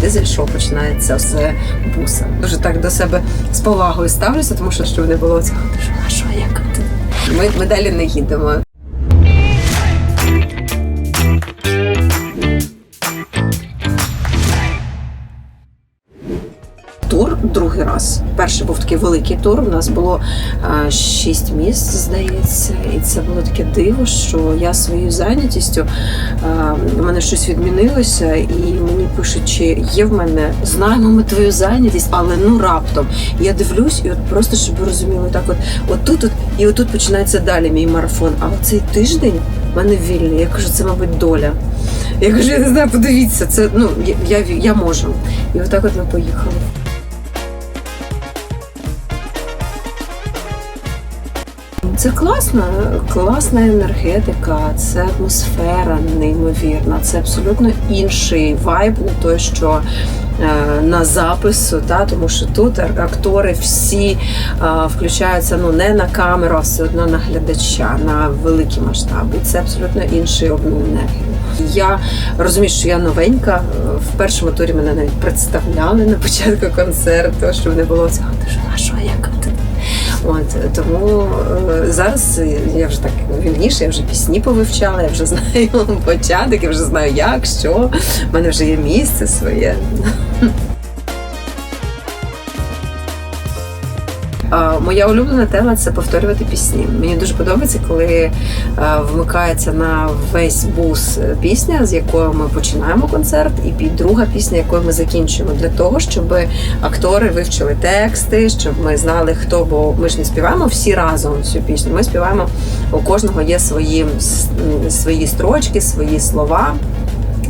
Дизель шоу починається з буса. Дуже так до себе з повагою ставлюся, тому що щоб не було цього. «Ти що, А що як ти? Ми, ми далі не їдемо. Другий раз. Перший був такий великий тур. У нас було шість місць, здається, і це було таке диво, що я своєю зайнятістю а, в мене щось відмінилося, і мені пишуть, чи є в мене знаємо ми твою зайнятість, але ну раптом. Я дивлюсь, і от просто щоб ви розуміли, так от отут, от і отут починається далі мій марафон. А оцей тиждень в мене вільний. Я кажу, це мабуть доля. Я кажу, я не знаю, подивіться, це ну я, я, я можу. І отак от ми поїхали. Це класна, класна енергетика, це атмосфера неймовірна. Це абсолютно інший вайб, не той, що е, на запису, та тому що тут актори всі е, включаються ну не на камеру, а все одно на глядача, на великі масштаби. Це абсолютно інший обмін енергії. Я розумію, що я новенька. В першому турі мене навіть представляли на початку концерту, щоб не було цього. «Ти що, А що як ти? От тому е, зараз я вже так вільніше, я вже пісні повивчала, я вже знаю початок, я вже знаю як, що. У мене вже є місце своє. Моя улюблена тема це повторювати пісні. Мені дуже подобається, коли е, вмикається на весь бус пісня, з якою ми починаємо концерт, і під друга пісня, якою ми закінчуємо, для того, щоб актори вивчили тексти, щоб ми знали, хто, бо ми ж не співаємо всі разом цю пісню. Ми співаємо, у кожного є свої, свої строчки, свої слова.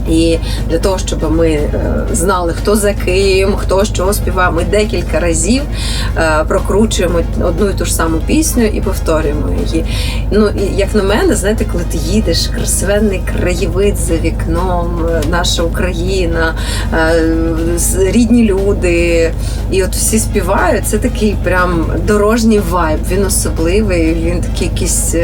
І для того, щоб ми е, знали, хто за ким, хто що співає, ми декілька разів е, прокручуємо одну і ту ж саму пісню і повторюємо її. Ну і як на мене, знаєте, коли ти їдеш, красивенний краєвид за вікном, е, наша Україна, рідні люди, і от всі співають. Це такий прям дорожній вайб. Він особливий, він такий якийсь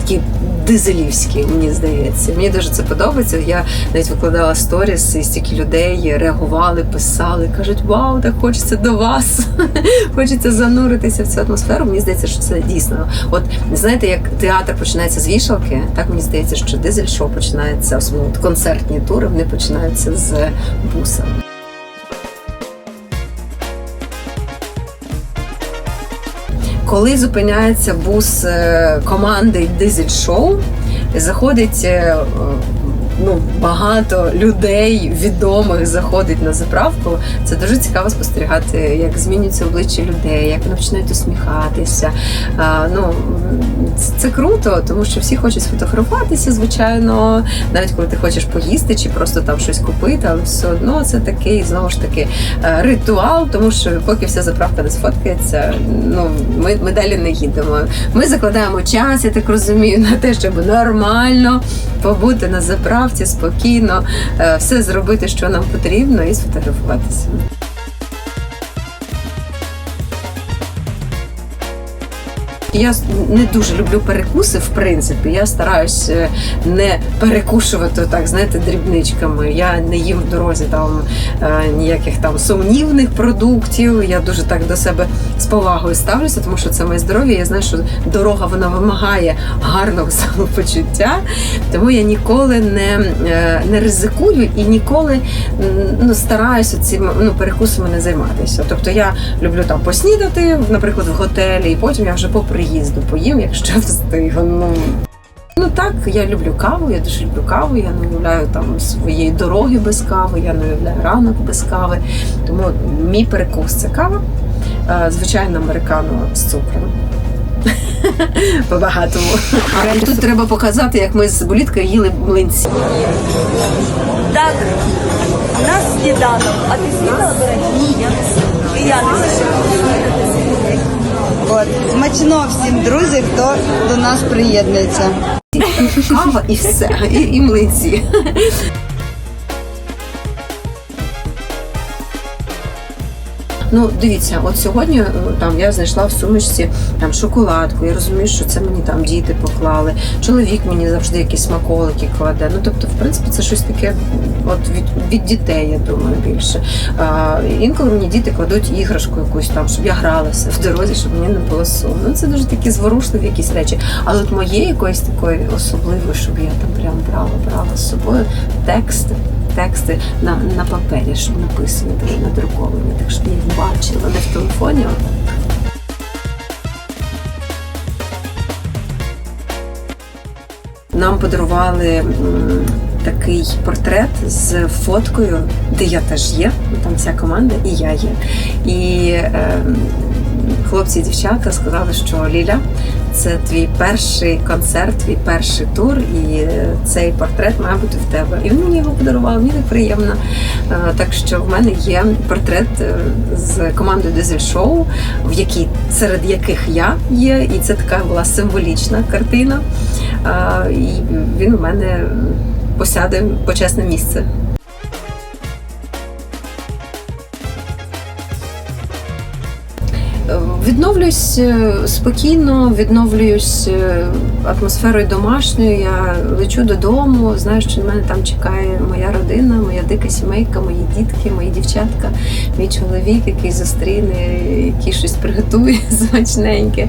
такий дизелівський, мені здається. Мені дуже це подобається. Я навіть викладала сторіс, і стільки людей реагували, писали, кажуть, вау, так хочеться до вас. хочеться зануритися в цю атмосферу. Мені здається, що це дійсно. От знаєте, як театр починається з вішалки, так мені здається, що дизель шоу починається, особливо концертні тури, вони починаються з буса. Коли зупиняється бус е, команди Дизель Шоу, заходить е, ну, багато людей відомих заходить на заправку. Це дуже цікаво спостерігати, як змінюються обличчя людей, як вони починають усміхатися. А, ну, це- круто, тому що всі хочуть сфотографуватися, звичайно, навіть коли ти хочеш поїсти чи просто там щось купити, але все одно це такий знову ж таки е, ритуал, тому що поки вся заправка не сфоткається, ну ми, ми далі не їдемо. Ми закладаємо час, я так розумію, на те, щоб нормально побути на заправці, спокійно, е, все зробити, що нам потрібно, і сфотографуватися. Я не дуже люблю перекуси, в принципі. Я стараюсь е, не перекушувати так, знаєте, дрібничками. Я не їм в дорозі там е, ніяких там сумнівних продуктів. Я дуже так до себе з повагою ставлюся, тому що це моє здоров'я. Я знаю, що дорога вона вимагає гарного самопочуття. Тому я ніколи не, е, не ризикую і ніколи ну, стараюся цим ну, перекусами не займатися. Тобто я люблю там поснідати, наприклад, в готелі, і потім я вже по приїзду поїм, якщо встигну. Ну, Ну так, я люблю каву, я дуже люблю каву. Я не уявляю там своєї дороги без кави, я не уявляю ранок без кави. Тому мій перекус це кава, Е, звичайно, американо з цукром. По-багатому. А тут треба показати, як ми з боліткою їли млинці. Так, у нас сніданок. А ти снідала, до речі? Ні, я не снідала. І я не снідала. От. Смачно всім друзі, хто до нас приєднується. Кава і все, і, і млинці. Ну, дивіться, от сьогодні е, там я знайшла в сумочці там шоколадку. Я розумію, що це мені там діти поклали. Чоловік мені завжди якісь смаколики кладе. Ну тобто, в принципі, це щось таке от від, від дітей, я думаю, більше. А, інколи мені діти кладуть іграшку якусь там, щоб я гралася в дорозі, щоб мені не було сумно. Ну, це дуже такі зворушливі якісь речі. Але от моє якоїсь такої особливої, щоб я там прям брала, брала з собою тексти. Тексти на, на папері, щоб написані, дуже надруковані, так щоб я бачила, не в телефоні. Нам подарували такий портрет з фоткою, де я теж є. Там вся команда, і я є. І е, хлопці і дівчата сказали, що Ліля, це твій перший концерт, твій перший тур, і е, цей портрет має бути в тебе. І він мені його подарував, мені так приємно. Е, Так що в мене є портрет е, з командою Дизель Шоу, в якій серед яких я є, і це така була символічна картина. І він у мене посяде почесне місце. Відновлююсь е, спокійно, відновлююсь е, атмосферою домашньою. Я лечу додому, знаю, що на мене там чекає моя родина, моя дика сімейка, мої дітки, мої дівчатка, мій чоловік, який зустріне, який щось приготує смачненьке,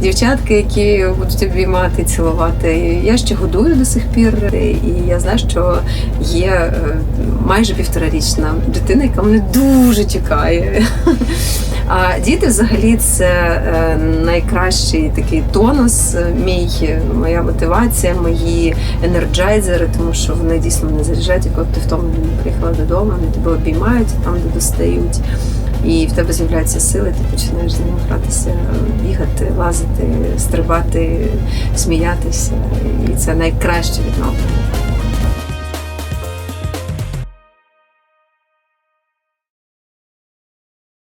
дівчатки, які будуть обіймати, цілувати. Я ще годую до сих пір, і я знаю, що є е, майже півторарічна дитина, яка мене дуже чекає. А діти взагалі це е, найкращий такий тонус, е, мій, е, моя мотивація, мої енерджайзери, тому що вони дійсно мене заряджають, коли ти втомлена приїхала додому, вони тебе обіймають там, де достають. І в тебе з'являються сили, ти починаєш з ними гратися, бігати, лазити, стрибати, сміятися. І це найкраще відновлення.